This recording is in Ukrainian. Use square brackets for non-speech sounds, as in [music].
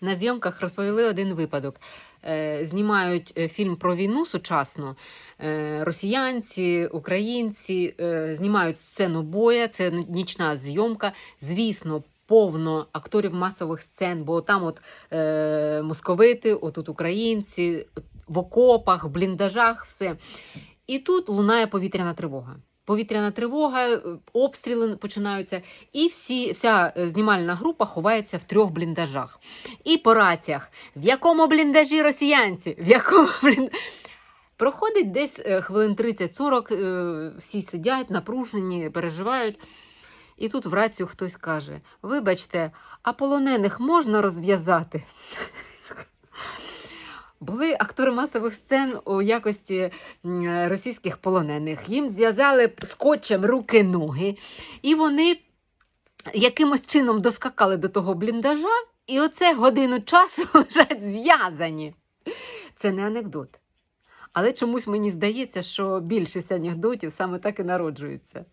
на зйомках розповіли один випадок. Е, Знімають е, фільм про війну сучасну. Е, Росіянці, українці знімають сцену боя, це нічна зйомка. Звісно, повно акторів масових сцен, бо там от московити, отут українці, в окопах, в бліндажах, все. І тут лунає повітряна тривога. Повітряна тривога, е, обстріли починаються, і всі, вся е, знімальна група ховається в трьох бліндажах. І по раціях, в якому бліндажі росіянці? В якому [laughs] бліндажі? Проходить десь е, хвилин 30-40, е, всі сидять, напружені, переживають. І тут в рацію хтось каже: Вибачте, а полонених можна розв'язати? [laughs] Були актори масових сцен у якості російських полонених. Їм зв'язали скотчем руки-ноги, і вони якимось чином доскакали до того бліндажа, і оце годину часу [laughs] лежать зв'язані. Це не анекдот. Але чомусь мені здається, що більшість анекдотів саме так і народжується.